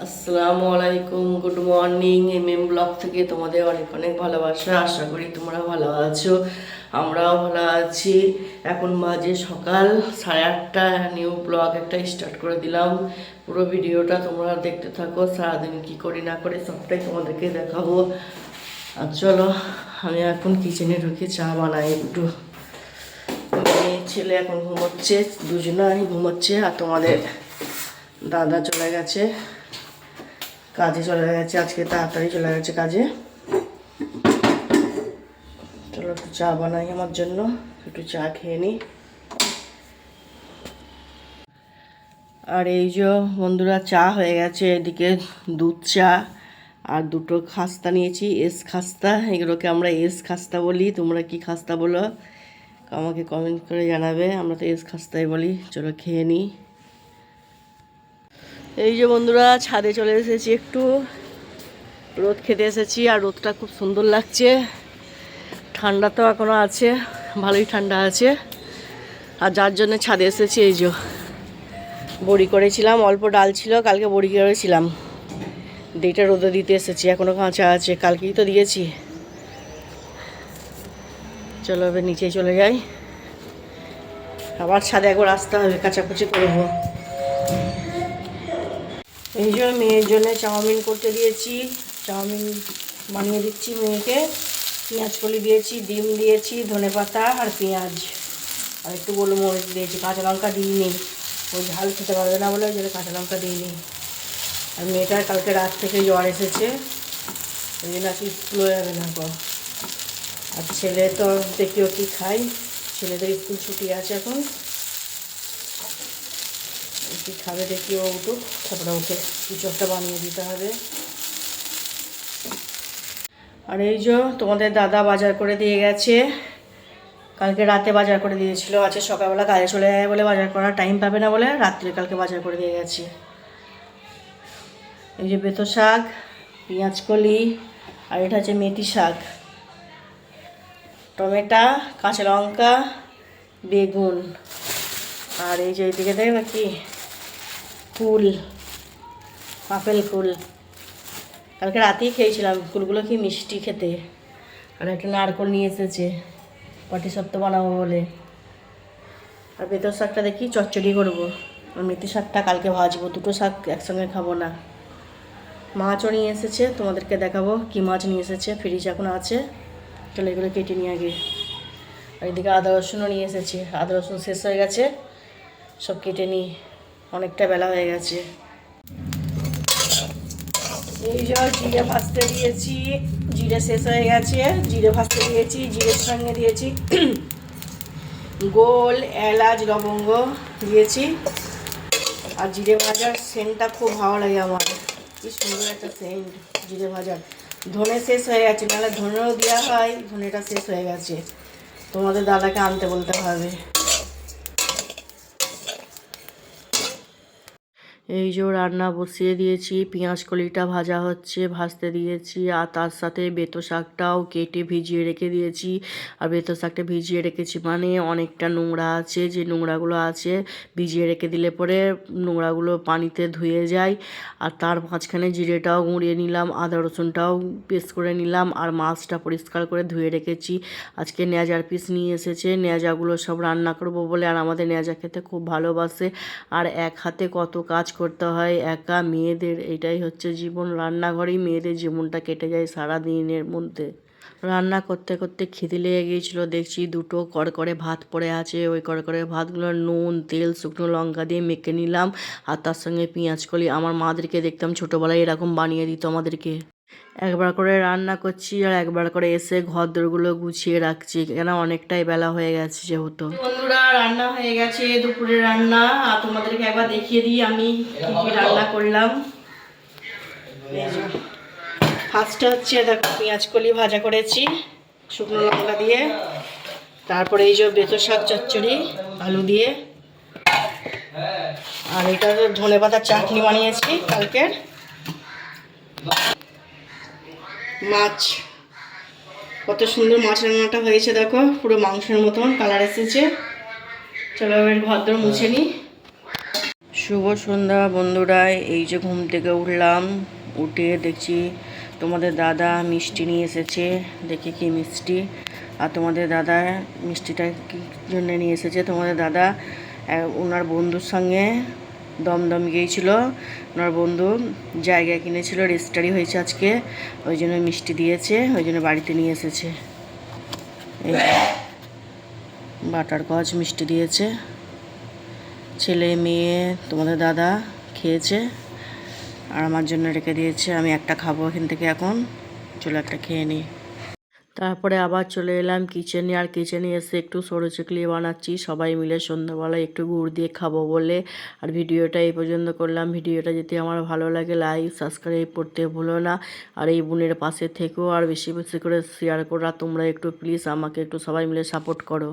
আসসালামু আলাইকুম, good morning. M M blog থেকে তোমাদের অনেক অনেক ভালোবাসা। আশা করি তোমরা ভালো আছো, আমরাও ভালো আছি। এখন বাজে সকাল, সাড়ে আটটা। নিউ ব্লগ একটা স্টার্ট করে দিলাম। পুরো ভিডিওটা তোমরা দেখতে থাকো। সারাদিন কি করি, না করে, সবটাই তোমাদেরকে দেখাবো। আর চলো, আমি এখন কিচেনে ঢুকে চা বানাই একটু। ছেলে এখন ঘুমোচ্ছে দুজনে দুজনাই ঘুমোচ্ছে, আর তোমাদের দাদা চলে গেছে। কাজে চলে গেছে, আজকে তাড়াতাড়ি চলে গেছে কাজে। চলো একটু চা বানাই আমার জন্য, একটু চা খেয়ে নিই আর এই যে বন্ধুরা, চা হয়ে গেছে, এদিকে দুধ চা আর দুটো খাস্তা নিয়েছি, এস খাস্তা। এগুলোকে আমরা এস খাস্তা বলি, তোমরা কি খাস্তা বলো? আমাকে কমেন্ট করে জানাবে, আমরা তো এস খাস্তাই বলি। চলো খেয়ে নিই এই যে বন্ধুরা, ছাদে চলে এসেছি একটু। রোদ খেতে এসেছি আর রোদটা খুব সুন্দর লাগছে। ঠান্ডা তো এখনও আছে, ভালোই ঠান্ডা আছে। আর যার জন্য ছাদে এসেছি, এই যে বড়ি করেছিলাম, অল্প ডাল ছিল, কালকে বড়ি করেছিলাম। ডিটা রোদে দিতে এসেছি এখনও কাঁচা আছে, কালকেই তো দিয়েছি। চলো এবার নিচে চলে যাই। আবার ছাদে একবার আসতে হবে, কাচাকুচি করব এই জন্য মেয়ের জন্য চাউমিন করতে দিয়েছি। চাউমিন বানিয়ে দিচ্ছি মেয়েকে। পেঁয়াজ কলি দিয়েছি, ডিম দিয়েছি, ধনে পাতা আর পেঁয়াজ। আর একটু গোলমরিচ দিয়েছি, কাঁচা লঙ্কা দিইনি। ওই ঝাল খেতে পারবে না বলে ওই জন্য কাঁচা লঙ্কা দিইনি। আর মেয়েটার কালকে রাত থেকে জ্বর এসেছে। ওই জন্য আর কি স্কুলে যাবে না গো আর ছেলে তো দেখিও কি খাই ছেলেদের স্কুল ছুটি আছে এখন। কি খাবে দেখি ও উঠুক, তারপরে ওকে কিছু একটা বানিয়ে দিতে হবে। আর এই যে তোমাদের দাদা বাজার করে দিয়ে গেছে। কালকে রাতে বাজার করে দিয়েছিল, আজকে সকালবেলা কাজে চলে যায় বলে বাজার করার টাইম পাবে না বলে রাত্রে কালকে বাজার করে দিয়ে গেছে। এই যে বেতো শাক, পেঁয়াজ কলি, আর এটা হচ্ছে মেথি শাক। টমেটো, কাঁচা লঙ্কা, বেগুন। আর এই যে এইদিকে দেখবে কি? ফুল আপেল ফুল। কালকে রাতেই খেয়েছিলাম, ফুলগুলো কি মিষ্টি খেতে। আর একটা নারকল নিয়ে এসেছে, পাটি সপ্তাহ বানাবো বলে। আর বেতর শাকটা দেখি চচ্চড়ি করব। আর মেথি শাকটা কালকে ভাজবো, দুটো শাক একসঙ্গে খাব না। মাছও নিয়ে এসেছে, তোমাদেরকে দেখাবো কি মাছ নিয়ে এসেছে। ফ্রিজ এখন আছে, চলো এগুলো কেটে নিয়ে আগে। আর এদিকে আদা রসুনও নিয়ে এসেছে, আদা রসুন শেষ হয়ে গেছে, সব কেটে নিই। অনেকটা বেলা হয়ে গেছে। এই যে জিরে ভাজতে দিয়েছি, জিরে শেষ হয়ে গেছে, জিরে ভাজতে দিয়েছি, জিরের সঙ্গে দিয়েছি গোল এলাচ লবঙ্গ দিয়েছি। আর জিরে ভাজার সেন্টটা খুব ভালো লাগে আমার। কি সুন্দর একটা সেন্ট, জিরে ভাজার। ধনে শেষ হয়ে গেছে, নাহলে ধনেও দেওয়া হয়, ধনেটা শেষ হয়ে গেছে। তোমাদের দাদাকে আনতে বলতে হবে। এই যে রান্না বসিয়ে দিয়েছি, পেঁয়াজ কলিটা ভাজা হচ্ছে, ভাজতে দিয়েছি, আর তার সাথে বেতো শাকটাও কেটে ভিজিয়ে রেখে দিয়েছি। আর বেতো শাকটা ভিজিয়ে রেখেছি মানে অনেকটা নোংরা আছে, যে নোংরাগুলো আছে ভিজিয়ে রেখে দিলে পরে নোংরাগুলো পানিতে ধুয়ে যায়। আর তার মাঝখানে জিরেটাও গুঁড়িয়ে নিলাম, আদা রসুনটাও পেস্ট করে নিলাম, আর মাছটা পরিষ্কার করে ধুয়ে রেখেছি। আজকে নেজার পিস নিয়ে এসেছে, নেজাগুলো সব রান্না করব বলে, আর আমাদের নেজা খেতে খুব ভালোবাসে। আর এক হাতে কত কাজ করতে হয়, একা মেয়েদের। এটাই হচ্ছে জীবন। রান্নাঘরেই মেয়েদের জীবনটা কেটে যায় সারা দিনের মধ্যে। রান্না করতে করতে খিদে লেগে গিয়েছিল। দেখছি দুটো কড়কড়ে ভাত পড়ে আছে। ওই কড়কড়ে ভাতগুলো নুন, তেল, শুকনো লঙ্কা দিয়ে মেখে নিলাম। আর তার সঙ্গে পেঁয়াজ কলি। আমার মাদেরকে দেখতাম ছোটোবেলায় এরকম বানিয়ে দিত আমাদেরকে। একবার করে রান্না করছি আর একবার করে এসে ঘর দরগুলো গুছিয়ে রাখছি। কেন অনেকটাই বেলা হয়ে গেছে যেহেতু। বন্ধুরা, রান্না হয়ে গেছে দুপুরে রান্না। আর তোমাদেরকে একবার দেখিয়ে দিই, আমি রান্না করলাম। ফার্স্টে হচ্ছে দেখো, পেঁয়াজ কলি ভাজা করেছি, শুকনো লঙ্কা দিয়ে। তারপরে এই যে বেতো শাক চচ্চড়ি, আলু দিয়ে। আর এটা ধনে পাতার চাটনি বানিয়েছি কালকের। মাছ। কত সুন্দর মাছ রান্নাটা হয়েছে, দেখো, পুরো মাংসের মতন কালার এসেছে। চলো এবার ঘর দর মুছে নিই শুভ সন্ধ্যা বন্ধুরা, এই যে ঘুম থেকে উঠলাম, উঠে দেখছি তোমাদের দাদা মিষ্টি নিয়ে এসেছে, দেখি কি মিষ্টি। আর তোমাদের দাদা মিষ্টিটা কি জন্য নিয়ে এসেছে? তোমাদের দাদা ওনার বন্ধুর সঙ্গে দমদম গিয়েছিল। ওনার বন্ধু জায়গা কিনেছিল রেজিস্ট্রারি হয়েছে আজকে। ওই জন্য মিষ্টি দিয়েছে, ওই জন্য বাড়িতে নিয়ে এসেছে। এই বাটার কচ মিষ্টি দিয়েছে। ছেলে, মেয়ে, তোমাদের দাদা খেয়েছে আর আমার জন্য রেখে দিয়েছে। আমি একটা খাব এখান থেকে এখন। চলো একটা খেয়ে নিই। তারপরে আবার চলে এলাম কিচেনে আর কিচেনে এসে একটু সরু চিকলি বানাচ্ছি। সবাই মিলে সন্ধ্যাবেলায় একটু গুড় দিয়ে খাব বলে। আর ভিডিওটা এই পর্যন্ত করলাম। ভিডিওটা যদি আমার ভালো লাগে লাইক সাবস্ক্রাইব করতে ভুলো না। আর এই বোনের পাশে থেকেও আর বেশি বেশি করে শেয়ার করা। তোমরা একটু প্লিজ আমাকে একটু সবাই মিলে সাপোর্ট করো।